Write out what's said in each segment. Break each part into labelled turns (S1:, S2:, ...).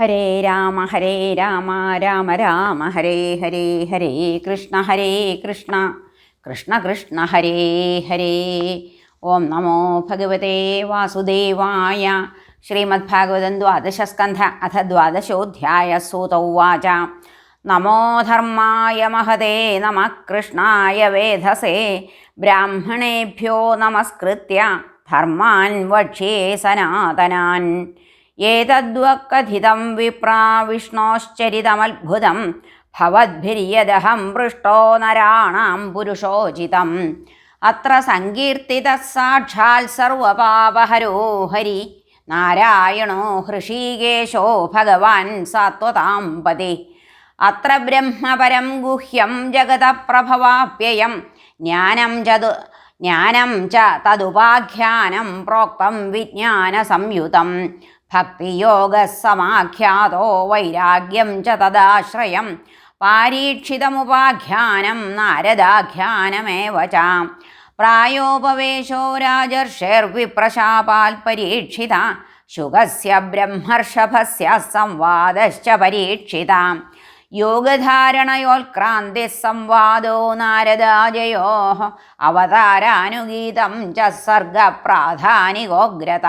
S1: ഹരേ രാമ ഹരേ രാമ രാമ രാമ ഹരേ ഹരേ ഹരേ കൃഷ്ണ ഹരേ കൃഷ്ണ കൃഷ്ണ കൃഷ്ണ ഹരേ ഹരേ. ഓം നമോ ഭഗവതേ വാസുദേവായ ശ്രീമദ്ഭാഗവതം ദ്വാദശസ്കന്ധ അഥ ദ്വാദശോധ്യായ സൂത ഉവാച നമോ ധർമായ മഹതേ നമ കൃഷ്ണായ വേധസേ ബ്രാഹ്മണേഭ്യോ നമസ്കൃത്യ ധർമാൻ വക്ഷ്യേ സനാതനാൻ. ഏതദ്വക്കഥിതം വിപ്രാ വിഷ്ണോശ്ചരിതമത്ഭുതം ഭവദ്ഭിര്യദഹം പൃഷ്ടോ നരാണാം പുരുഷോചിതം അത്ര സങ്കീർത്തിത സാക്ഷാൽ സർവപാപഹരോ ഹരി നാരായണോ ഹൃഷീകേശോ ഭഗവാൻ സാത്വതാം പതി അത്ര ബ്രഹ്മപരം ഗുഹ്യം ജഗതപ്രഭവാപ്യയം ജ്ഞാനം ചതു ജ്ഞാനം ച തതുപാഖ്യാനം പ്രോക്തം വിജ്ഞാനസംയുതം ഭക്തിയോഗസമാഖ്യാതോ വൈരാഗ്യം ച തദാശ്രയം. പാരീക്ഷിതമുപാഖ്യാനം നാരദാഖ്യാനമേവ ച. പ്രായോപവേശോ രാജർഷേർവിപ്രശാപാൽ പരീക്ഷിത ശുഗസ്യ ബ്രഹ്മർഷഭസ്യ സംവാദശ്ച പരീക്ഷിത. യോഗധാരണയോത്ക്രാന്തി സംവാദോ നാരദാജയോ. അവതാരാനുഗീതം ച സർഗപ്രാധാനികോഗ്രത.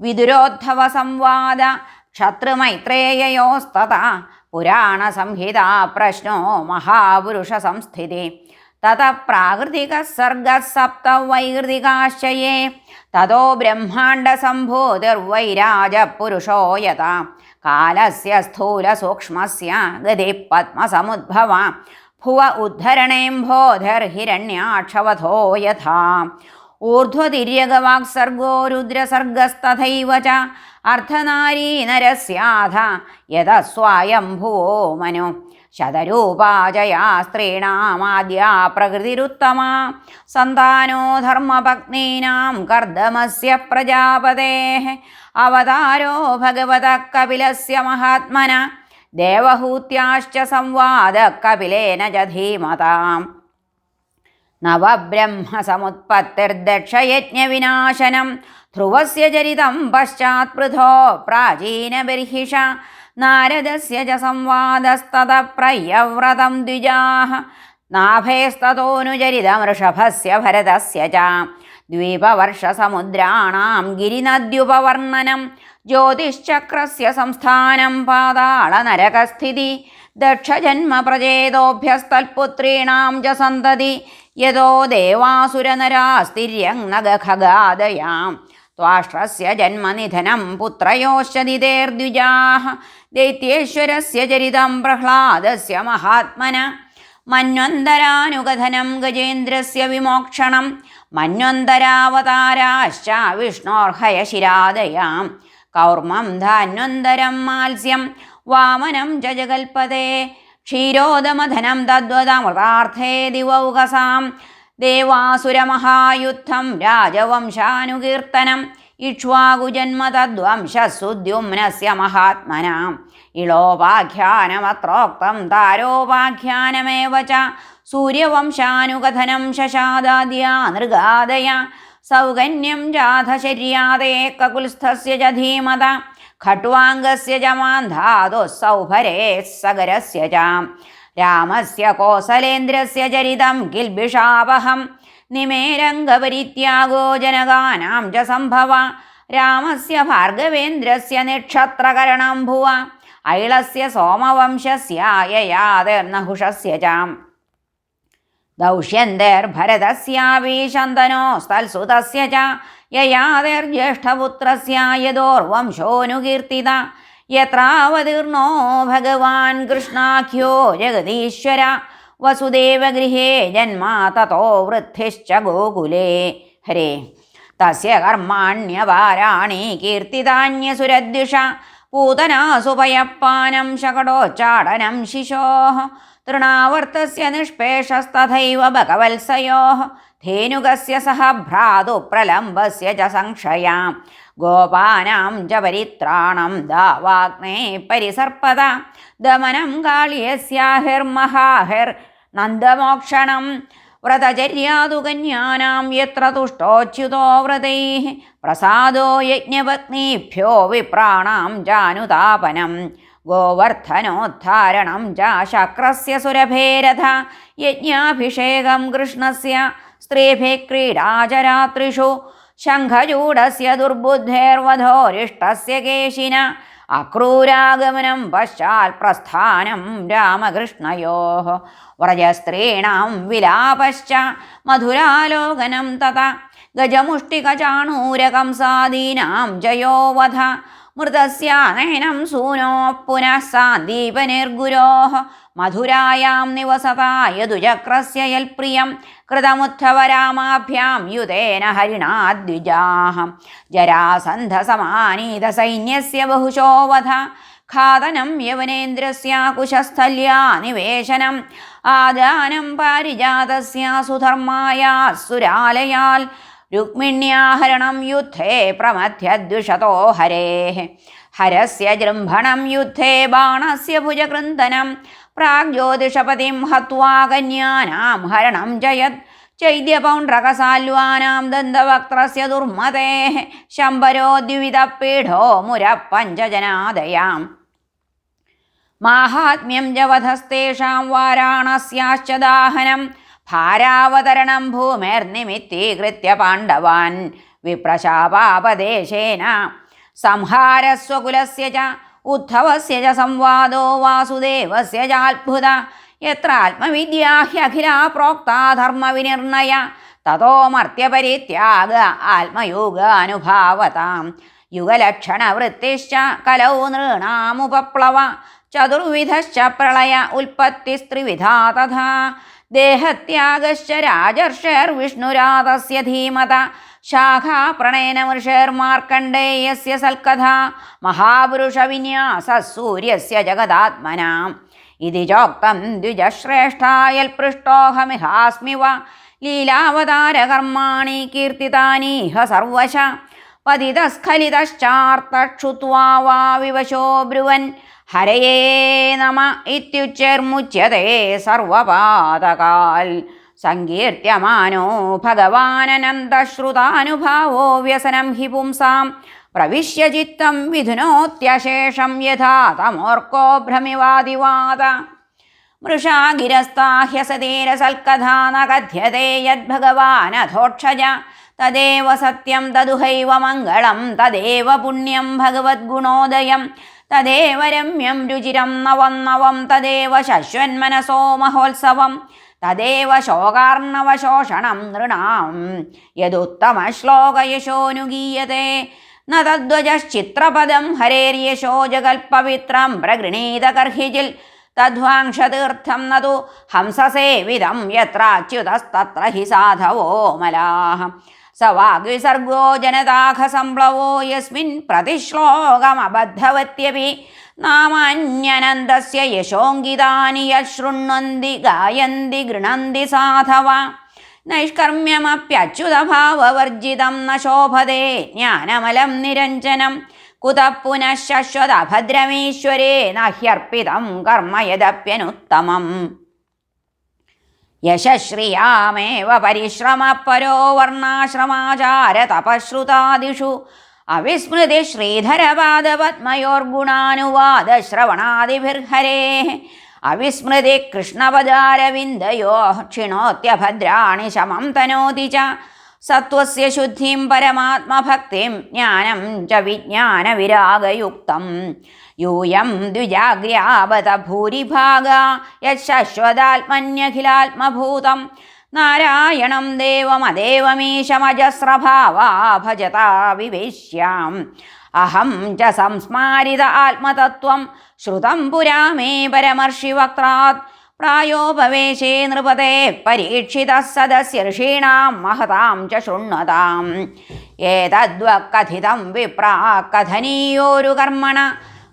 S1: വിദുരോദ്ധവ സംവാദ ക്ഷത്രുമൈത്രേയയോസ്തത പുരാണസംഹിത പ്രശ്നോ മഹാപുരുഷ സംസ്ഥിതി. തത പ്രാകൃതിക സർഗ സപ്ത വൈകൃതികാശ്ചയേ തതോ ബ്രഹ്മാണ്ഡസംഭൂതിർവൈരാജ പുരുഷോ യഥ. കാലസ്യ സ്ഥൂലസൂക്ഷ്മസ്യ ഗതി പത്മസമുദ്ഭവ. ഭുവ ഉദ്ധരണേംഭോധർഹിരണ്യാക്ഷവധോ യഥാ. ഊർധ്വതിര്യഗവാക്സർഗോ രുദ്രസർഗസ്തഥൈവ ച അർദ്ധനാരീനരസ്യാധ യഥസ്വായംഭുവോ മനു. ശതരൂപാജയാ സ്ത്രീണാമാദ്യാ പ്രകൃതിരുത്തമാ സന്താനോ ധർമ്മപത്നീനാം കർദമസ്യ പ്രജാപതേ. അവതാരോ ഭഗവത കപിലസ്യ മഹാത്മന. ദേവഹൂത്യാശ്ച സംവാദ കപിലേന ച ധീമതാം. നവബ്രഹ്മസമുത്പത്തിർദക്ഷയജ്ഞവിനാശനം. ധ്രുവസ്യ ചരിതം പശ്ചാത് പൃഥോ പ്രാചീനബർഹിഷ നാരദസ്യ ച സംവാദസ്തത പ്രയവ്രതം ദ്വിജാः നാഭേസ്തതോനുചരിതമൃഷഭസ്യ ഭരതസ്യ ച. ദ്വീപവർഷസമുദ്രാണാം ഗിരിനദ്യുപവർണനം. ജ്യോതിശ്ചക്രസ്യ സംസ്ഥാനം പാതാളനരകസ്ഥിതി. ദക്ഷജന്മപ്രചേതോഭ്യസ്തൽപുത്രീണാം ച സന്തതി. യതോ ദേവാസുരനരാസ്തിര്യങ്നഖഗാദയാം ത്വാഷ്ട്രസ്യ ജന്മനിധനം പുത്രയോശ്ചതിതേർദ്വിജാः ദൈത്യേശ്വരസ്യ ചരിതം പ്രഹ്ലാദസ്യ മഹാത്മന. മന്വന്തരാനുകഥനം ഗജേന്ദ്രസ്യ വിമോക്ഷണം. മന്വന്തരാവതാരാശ്ച വിഷ്ണോർഹയ ശിരാദയാം കൗർമം ധാന്വന്തരം മാത്സ്യം. വാമനം ജജകൽപ്പതേ ക്ഷീരോദമധനം തദ്വതമൃതാർത്ഥേ ദിവൗകസാം. ദേവാസുരമഹായുദ്ധം രാജവംശാനുകീർത്തനം. ഇക്ഷ്വാകുജന്മ തദ്വംശസുദ്യുമ്നസ്യ മഹാത്മനാം. ഇളോപാഖ്യാനമത്രോക്തം താരോപാഖ്യാനമേവ ച. സൂര്യവംശാനുകഥനം ശശാദാദ്യാ നൃഗാദയ. സൗകന്യം ജാഥശര്യാദേ കകുൽസ്ഥസ്യ ധീമത. ഖട്വാംഗസ്യ ച മാന്ധാതു സൗഭരേ സഗരസ്യ ച രാമസ്യ കോസലേന്ദ്രസ്യ ചരിതം കിൽബിഷാപഹം നിമേരംഗപരിത്യാഗോ ജനകാനാം ച സംഭവ രാമസ്യ ഭാർഗവേന്ദ്രസ്യ നിക്ഷത്രകരണം ഭുവ ഐളസ്യ സോമവംശസ്യ യയാതിർനഹുഷസ്യ ച ദൗഷ്യന്തേർഭരതസ്യാപി യത്രാവതീർണോ ഭഗവാൻ കൃഷ്ണാഖ്യോ ജഗദീശ്വര വസുദേവഗൃഹേ ജന്മാ തതോ വൃദ്ധിശ്ച ഗോകുലേ. ഹരേ. തസ്യ കർമാണ്യവാരാണി കീർത്തിതാന്യസുരദ്വിഷ പൂതനാസുപയപ്പാനം ശകടോച്ചാടനം ശിശോ തൃണാവർത്തസ്യ നിഷ്പേഷസ്തഥൈവ ഭഗവത്സയോ. ധേനുകസ്യ സഹ ഭ്രാതു പ്രലംബസ്യ ച സംശയാം. ഗോപാനാം ച പരിത്രാണം ദാവാഗ്നേ പരിസർപ്പത ദമനം കാളിയസ്യാഹിർമഹാഹിർ. നന്ദമോക്ഷണം വ്രതചര്യാതു കന്യാനാം യത്ര തുഷ്ടോച്യുതോ വ്രതൈ പ്രസാദോ യജ്ഞപത്നീഭ്യോ വിപ്രാണാം ജാനുതാപനം ഗോവർദ്ധനോദ്ധാരണം ച സുരഭേരഥ യജ്ഞാഭിഷേകം കൃഷ്ണസ്യ സ്ത്രീഭിः ക്രീഡാചരാത്രിഷു ശംഖചൂഡസ്യ ദുർബുദ്ധേർവധോരിഷ്ടസ്യ കേശിന അക്രൂരാഗമനം പശ്ചാൽ പ്രസ്ഥാനം രാമകൃഷ്ണയോ വ്രജസ്ത്രീണാം വിലാപശ്ച മധുരാലോകനം തഥ ഗജമുഷ്ടികചാണൂരകംസാദീനാം ജയോ വധ മൃതസ്യാനയനം സൂനോ പുനഃ സാന്ദീപനിർഗുരോ മധുരായാം നിവസതാ യദുചക്രസ്യ യൽപ്രിയം കൃതമുദ്ധവരാമാഭ്യാം യുതേന ഹരിണാദ്വിജാഹ. ജരാസന്ധസമാനീതസൈന്യസ്യ ബഹുശോ ബഹുശോവധ. ഖാദനം यवनेन्द्रस्य कुशस्थल्या നിവേശനം. ആദാനം पारिजातस्य സുധർമായ സുരാലയാൽ. രുക്മിണ്യാഹരണം യുദ്ധേ പ്രമധ്യദ്വിഷതോ ഹരേ. ഹരസ്യ ജൃംഭണം യുദ്ധേ ബാണസ്യ ഭുജകൃന്ദനം. പ്രാഗ്ജ്യോതിഷപതിം ഹത്വാകന്യാനാം ഹരണം ജയത്. ചൈദ്യപൗണ്ട്രകസാൽവാനാം ദന്തവക്ത്രസ്യ ദുർമതേ. ശംബരോ ദ്വിവിധപീഠോ മുര പഞ്ചജനാദയാം മാഹാത്മ്യം ജവധസ്തേഷാം വാരാണസ്യാശ്ച ദാഹനം. ഭാരാവതരണം ഭൂമേർനിമിത്തീകൃത്യ പാണ്ഡവാൻ. വിപ്രശാപാപദേശേന. സംഹാരസ്വകുലസ്യ ച ഉദ്ധവസ്യ ച സംവാദോ വാസുദേവസ്യ ചാത്ഭുത യത്ര ആത്മവിദ്യാ ഹ്യഖിലാ പ്രോക്താ ധർമ്മവിനിർണയ. തതോ മർത്യപരിത്യാഗ ആത്മയോഗാനുഭാവതാം. യുഗലക്ഷണവൃത്തിശ്ച കലൗ നൃണാമുപപ്ലവ. ചതുർവിധശ്ച പ്രളയ ഉൽപ്പത്തിസ്ത്രിവിധാ തഥാ. ദേഹത്യാഗശ്ച രാജർഷേർവിഷ്ണുരാതസ്യ ധീമത. ശാഖാപ്രണയനമൃഷേർമാർക്കണ്ഡേയസ്യ സൽക്കഥ. മഹാപുരുഷവിന്യാസ സൂര്യസ്യ ജഗദാത്മനാം. ഇതി ചോക്തം ദ്വിജശ്രേഷ്ഠായൽ വ ലീലാവതാരകർമാണി കീർത്തിതാനീഹ സർവശ. പതിതസ്ഖലിതശ്ചാർത്തക്ഷുത്വാ വാ വിവശോ ബ്രുവൻ. ഹരയേ നമ ഇത്യുച്ചേർമുച്യതേ സർവപാതകാൽ. സങ്കീർത്യമാനോ ഭഗവാനനന്തശ്രുതാനുഭാവോ വ്യസനം ഹി പുംസാം. പ്രവിശ്യ ചിത്തം വിധുനോത്യശേഷം യഥാ തമോർക്കോ ഭ്രമിവാദിവാദ. മൃഷാഗിരസ്താഹ്യസതീരസൽക്കഥാ ന കഥ്യത്തെ യദ്ഭഗവാനധോക്ഷജ. തദേവ സത്യം തദുഹൈവ മംഗളം തദേവ പുണ്യം ഭഗവദ്ഗുണോദയം. തദേവ രമ്യം രുചിരം നവം നവം തദേവ ശശ്വന്മനസോ മഹോത്സവം. തദേവ ശോകാർണവശോഷണം നൃണാം. യദുത്തമശ്ലോകയശോനുഗീയത്തെ ന തദ്വജശ്ചിത്രപദം ഹരേര്യശോ ജഗൽപവിത്രം പ്രഗൃണീതകർഹിജിൽ. തദ്വാംശതീർത്ഥം നതു ഹംസസേവിതം യത്രാച്യുതസ്തത്ര ഹി സാധവോ മലാഹ. സ വാഗ്വിസർഗോ ജനതാഖസംപ്ലവോ യസ്മിൻ പ്രതിശ്ലോകമബദ്ധവത്യപി. നാമാന്യനന്തസ്യ യശോങ്കിതാനി യശൃണ്വന്തി ഗായന്തി ഗൃണന്തി സാധവ. നൈഷ്കർമ്മ്യമപ്യച്യുതഭാവവർജിതം ന ശോഭതേ ജ്ഞാനമലം നിരഞ്ജനം. കുത പുനഃ ശശ്വതഭദ്രമീശ്വരേ നഹ്യർപ്പിതം കർമ്മ യശശ്രിയാമേവ പരിശ്രമ പരോ വർണാശ്രമാചാര തപശ്രുതാദിഷു അവിസ്മൃതി ശ്രീധരപാദപത്മയോർഗുണാനുവാദശ്രവണാദിഭിർഹരേ. അവിസ്മൃതി കൃഷ്ണപദാരവിന്ദയോ ക്ഷിണോത്യഭദ്രാണി ശമം തനോതി ച. സത്വസ്യ ശുദ്ധിം പരമാത്മഭക്തിം ജ്ഞാനം ച വിജ്ഞാനവിരാഗയുക്തം. യൂയം ദ്വിജാഗ്ര്യാവത ഭൂരിഭാഗ യശശ്വതാത്മന്യഖിലാത്മഭൂതം. നാരായണം ദേവമദേവമീശമജസ്രഭാവാ ഭജതാ വിവേശ്യാം. അഹം ച സംസ്മാരിത ആത്മതത്വം. ശ്രുതം പുരാമേ പരമർഷിവക്ത്രാത്. പ്രായോപവേശേ നൃപതേ പരീക്ഷിത സദസ്യ ഋഷീണാം മഹതാം ച ശൃണ്വതാം ഏതദ്വക്കഥിതം വിപ്രാ കഥനീയോരു കർമ്മണ.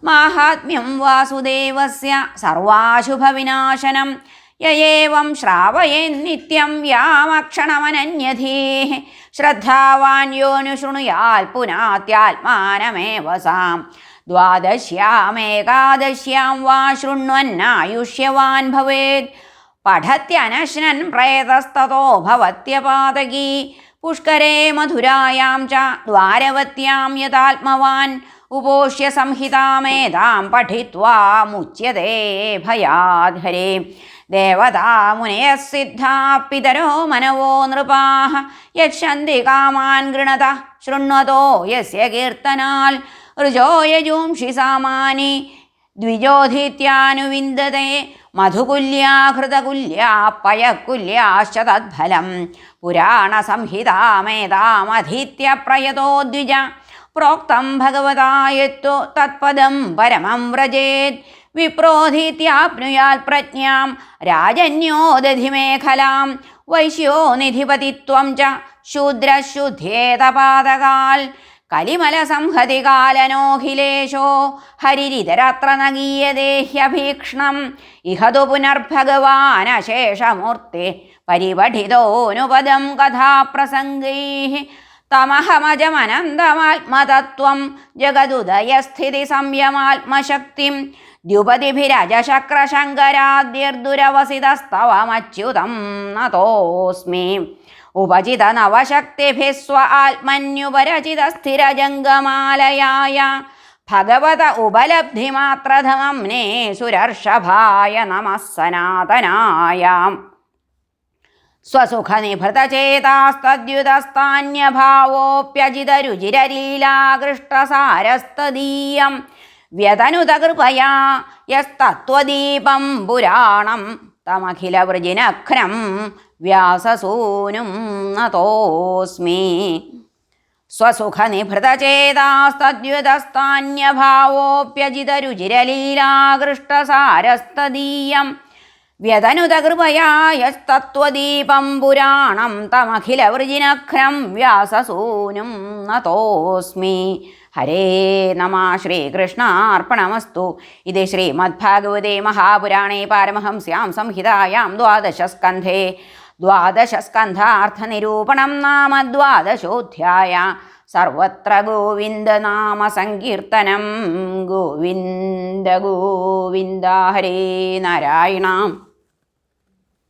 S1: മാഹാത്മ്യം വാസുദേവസ്യ സർവാശുഭവിനാശനം. യേവം ശ്രാവയേന്നിത്യം യാമക്ഷണമനന്യധീः. ശ്രദ്ധാവാൻ യോനു ശൃണുയാൽ പുനാത്യാത്മാനമേവ സാം. ദ്വാദശ്യാമേകാദശ്യാം വാ ശൃണ്വന്നായുഷ്യവാൻ ഭവേത്. പഠത്യനശ്നൻ പ്രേതസ്തോ ഭവത്യപാതകീ. പുഷ്കരേ മധുരായാം ച ദ്വാരവത്യാം യഥാത്മവാൻ. ഉപോഷ്യ സംഹിതാമേതാം പഠിത്വാ മുച്യതേ ഭയാധരേ ദേവതാ പിതരോ മനവോ നൃപാഹ യക്ഷന്തി കാമാൻ ഗൃണത ശൃണ്വതോ യസ്യ കീർത്തനാൽ ഋജോ യജൂംഷി സാമാനി ദ്വിജോധിത്യാനുവിന്ദത്തെ മധുകുല്യാ ഹൃതകുല്യാ പയകുല്യാശ്ച തദ്ഫലം പുരാണസംഹിതാമേതാമധീത്യ പ്രയതോ ദ്വിജ പ്രോക്തം ഭഗവതായത്തു തത്പദം പരമം വ്രജേത് വിപ്രോധീത്യാപ്നുയാൽ പ്രജ്ഞാം രാജന്യോദധി മേഖലാം വൈശ്യോ നിധിപതിത്വം ച ശൂദ്രശുദ്ധേതപാതകാൽ കലിമലസംഹതി കാലനോഖിലേശോ ഹരിരിതരത്ര നഗീയദേഹ്യഭീക്ഷണം ഇഹതു പുനർഭഗവാനശേഷമൂർത്തി പരിപഠിതോനുപദം കഥാപ്രസംഗൈ തമഹമജമനന്തമാത്മതത്വം ജഗതുദയസ്ഥിതി സംയമാത്മശക്തിം ദ്യുപതിഭിരജശക്രശങ്കരാദ്യർദുരവസിതസ്തവമച്യുതം നതോസ്മി. ഉപചിത നവശക്തിഭിः ആത്മന്യുപരചിത സ്ഥിരജംഗമാലയായ ഭഗവത ഉപലബ്ധിമാത്രധമംനേ സുരർഷഭായ നമസ്സനാതനായ സനാതനായ സ്വസുഖനിഭൃതചേതാസ്തദ്യുതസ്താന്യഭാവോऽപ്യജിതരുചിരലീലാകൃഷ്ടസാരസ്തദീയം വ്യതനുതകൃപയാ യസ്തത്വദീപം പുരാണം തമഖിലവൃജിനഘ്നം വ്യാസസൂനും നതോസ്മി. സ്വസുഖനിഭൃതചേതാസ്തദ്യുതസ്താന്യഭാവോऽപ്യജിതരുചിരലീലാകൃഷ്ടസാരസ്തദീയം വ്യതനുതകൃപയായസ്തത്വദീപം പുരാണം തമഖിലവൃജിനഘ്നം വ്യാസസൂനും നതോസ്മി. ഹരേ നമ ശ്രീകൃഷ്ണാർപ്പണമസ്തു. ഇത് ശ്രീമദ്ഭാഗവതേ മഹാപുരാണേ പാരമഹംസ്യാം സംഹിതായാം ദ്വാദശസ്കന്ധേ. ദ്വാദശസ്കന്ധാർത്ഥനിരൂപണം നാമ ദ്വാദശോധ്യായ. സർവത്ര ഗോവിന്ദനാമ സങ്കീർത്തനം. ഗോവിന്ദ ഗോവിന്ദ ഹരേ നാരായണ.